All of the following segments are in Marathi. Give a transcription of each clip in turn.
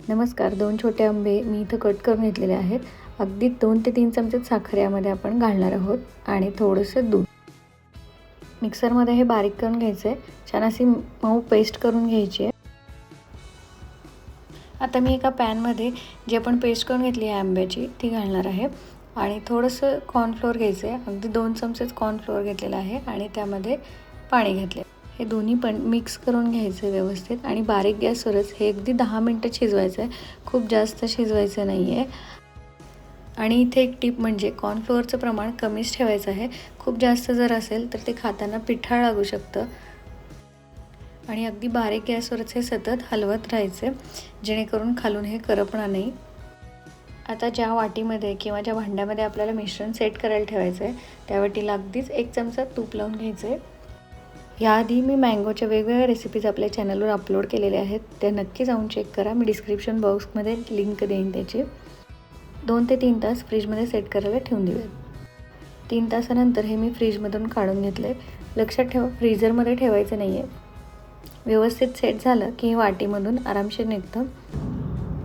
नमस्कार दोन छोटे आंबे मी इथं कट करून घेतलेले आहेत. अगदी दोन ते तीन चमचे साखर यामध्ये आपण घालणार आहोत आणि थोडंसं दूध. मिक्सरमध्ये हे बारीक करून घ्यायचं आहे छान अशी मऊ पेस्ट करून घ्यायची आहे. आता मी एका पॅनमध्ये जी आपण पेस्ट करून घेतली आहे आंब्याची ती घालणार आहे. आणि थोडंसं कॉर्नफ्लोअर घ्यायचं आहे अगदी दोन चमचेच कॉर्नफ्लोअर घेतलेलं आहे आणि त्यामध्ये पाणी घातले हे दोन्ही पण मिक्स करून घ्यायचं व्यवस्थित. आणि बारीक गॅसवरच हे अगदी दहा मिनटं शिजवायचं आहे. खूप जास्त शिजवायचं नाही आहे आणि इथे एक टीप म्हणजे कॉर्नफ्लोअरचं प्रमाण कमीच ठेवायचं आहे. खूप जास्त जर असेल तर ते खाताना पिठाळ लागू शकतं. आणि अगदी बारीक गॅसवरच हे सतत हलवत राहायचे. जेणेकरून खालून हे करपणार नाही. आता ज्या वाटीमध्ये किंवा ज्या भांड्यामध्ये आपल्याला मिश्रण सेट करायला ठेवायचं आहे त्या वाटीला अगदीच एक चमचा तूप लावून घ्यायचं आहे याआधी मी मँगोच्या वेगवेगळ्या रेसिपीज आपल्या चॅनलवर अपलोड केलेल्या आहेत. त्या नक्की जाऊन चेक करा. मी डिस्क्रिप्शन बॉक्समध्ये लिंक देईन त्याची. दोन ते तीन तास फ्रीजमध्ये सेट करायला ठेवून देऊयात. तीन तासानंतर हे मी फ्रीजमधून काढून घेतले लक्षात ठेवा फ्रीझरमध्ये ठेवायचं नाही आहे व्यवस्थित सेट झालं की हे वाटीमधून आरामशीर निघतं.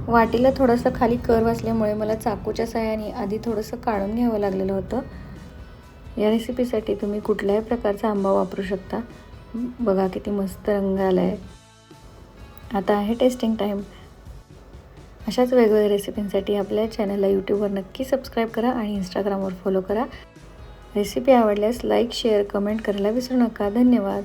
वाटीला थोडंसं खाली कर्व असल्यामुळे मला चाकूच्या सहाय्याने आधी थोडंसं काढून घ्यावं लागलेलं होतं. या रेसिपीसाठी तुम्ही कुठल्याही प्रकारचा आंबा वापरू शकता. बघा किती मस्त रंग आला आहे आता आहे टेस्टिंग टाईम अशाच वेगवेगळ्या रेसिपींसाठी आपल्या चॅनलला यूट्यूबवर नक्की सबस्क्राईब करा आणि इंस्टाग्रामवर फॉलो करा. रेसिपी आवडल्यास लाईक शेअर कमेंट करायला विसरू नका. धन्यवाद.